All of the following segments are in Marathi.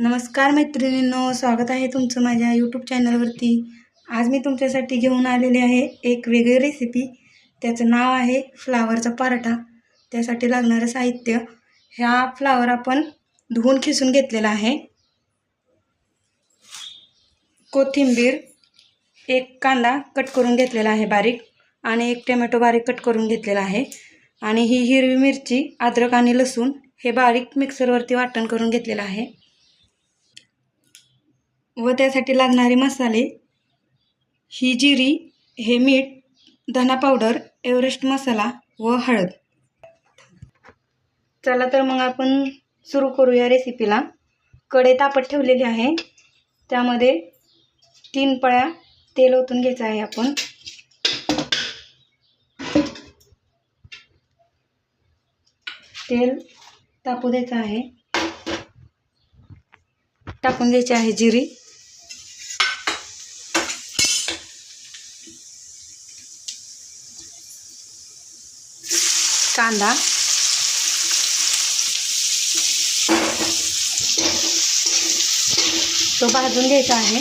नमस्कार मैत्रिणींनो स्वागत आहे तुमचं माझ्या यूट्यूब चॅनलवरती आज मी तुमच्यासाठी घेऊन आलेले आहे एक वेगळी रेसिपी त्याचं नाव आहे फ्लावरचा पराठा. त्यासाठी लागणारं साहित्य. ह्या फ्लावर आपण धुवून खिसून घेतलेला आहे. कोथिंबीर एक कांदा कट करून घेतलेला आहे बारीक आणि एक टोमॅटो बारीक कट करून घेतलेला आहे. आणि ही हिरवी मिरची अद्रक आणि लसूण हे बारीक मिक्सरवरती वाटण करून घेतलेलं आहे. व त्यासाठी लागणारे मसाले ही जिरी हे मीठ धना पावडर एव्हरेस्ट मसाला व हळद. चला तर मग आपण सुरू करूया रेसिपीला. कढई तापत ठेवलेली आहे. त्यामध्ये तीन पळ्या तेल ओतून घ्यायचं आहे आपण. तेल तापू द्यायचं आहे. टाकून घ्यायची आहे जिरी. कांदा. तो भाजून घ्यायचा आहे.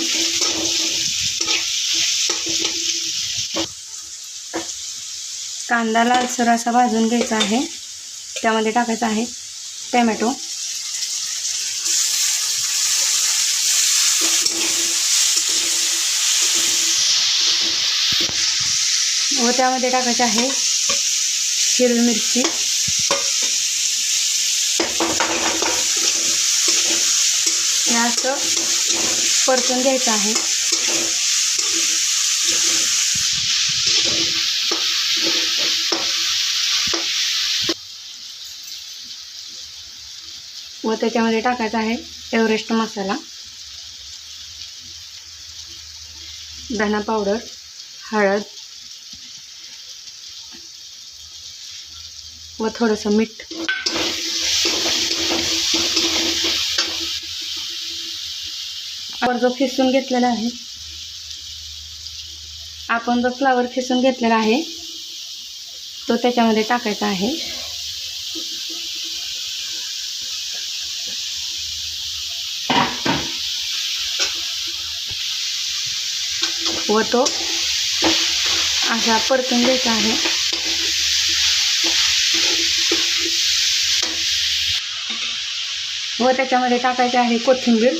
कांदा लालसर असा भाजून घ्यायचा आहे. त्यामध्ये टाकायचा आहे टॅमॅटो. व त्यामध्ये टाकायचे आहे हिरवी मिरची. हे असं परतून घ्यायचं आहे. व त्याच्यामध्ये टाकायचा आहे एव्हरेस्ट मसाला. धना पावडर हळद व थोडंसं मीठ. आपण जो खिसून घेतलेला आहे आपण जो फ्लावर खिसून घेतलेला आहे तो त्याच्यामध्ये टाकायचा आहे. व तो असा परतून घ्यायचा आहे. व त्याच्यामध्ये टाकायचे आहे कोथिंबीर.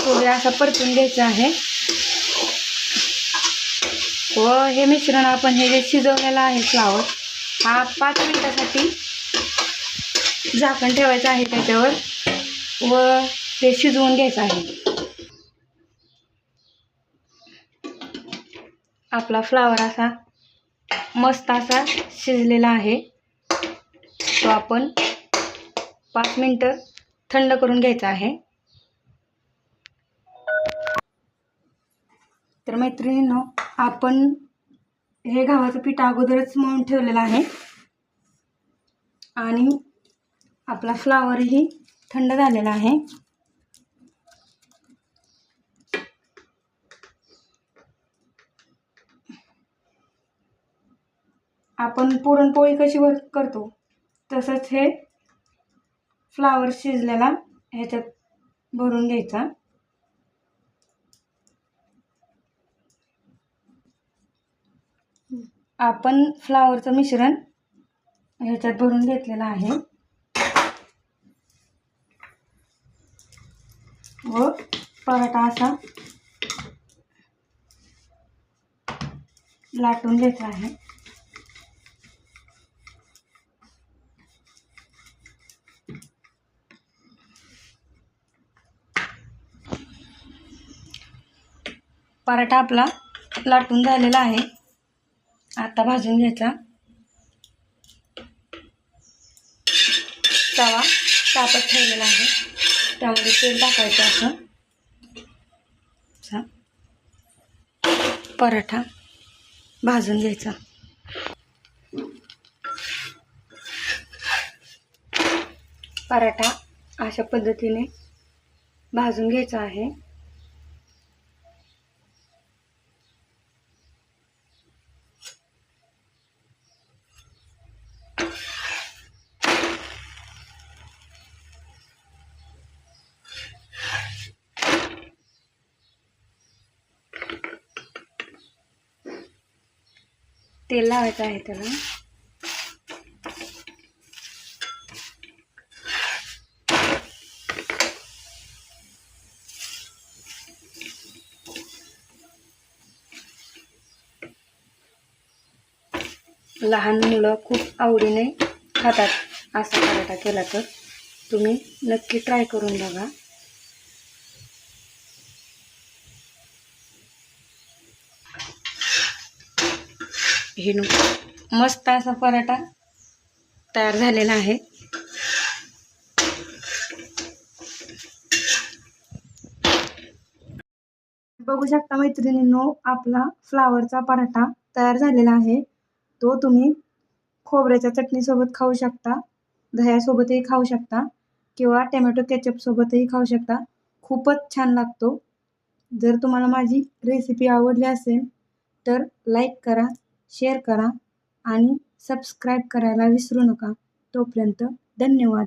थोडे असा परतून घ्यायचं आहे. व हे मिश्रण आपण हे जे शिजवलेलं आहे फ्लावर हा पाच मिनटासाठी झाकण ठेवायचं आहे त्याच्यावर व ते शिजवून घ्यायचं आहे. आपला फ्लावर असा मस्त असा शिजलेला आहे. तो आपण पाच मिनटं थंड करून घ्यायचा आहे. तर मैत्रिणींनो आपण हे गव्हाचं पीठ अगोदरच मळून ठेवलेलं आहे. आणि आपला फ्लावरही थंड झालेला आहे. आपण पुरणपोळी कशी वर करतो तसंच हे फ्लावर शिजलेला ह्याच्यात भरून घ्यायचा. आपण फ्लावरचं मिश्रण ह्याच्यात भरून घेतलेलं आहे. व पराठा असा लाटून घ्यायचा आहे. पराठा आपला लाटून झालेला आहे. आता भाजून घ्यायचा. तवा तापत ठेवलेला आहे. त्यामध्ये तेल टाकायचं असं. पराठा भाजून घ्यायचा. पराठा अशा पद्धतीने भाजून घ्यायचा आहे. तेल लावायचं आहे त्याला? लहान मुलं खूप आवडीने खातात. असा पराठा केला तर तुम्ही नक्की ट्राय करून बघा. हे मस्त असा पराठा तयार झालेला आहे. बघू शकता मैत्रिणींनो आपला फ्लावरचा पराठा तयार झालेला आहे. तो तुम्ही खोबऱ्याच्या चटणीसोबत खाऊ शकता दह्यासोबतही खाऊ शकता किंवा टॅमॅटो केचपसोबतही खाऊ शकता. खूपच छान लागतो. जर तुम्हाला माझी रेसिपी आवडली असेल तर लाईक करा. शेअर करा आणि सबस्क्राईब करायला विसरू नका. तोपर्यंत धन्यवाद.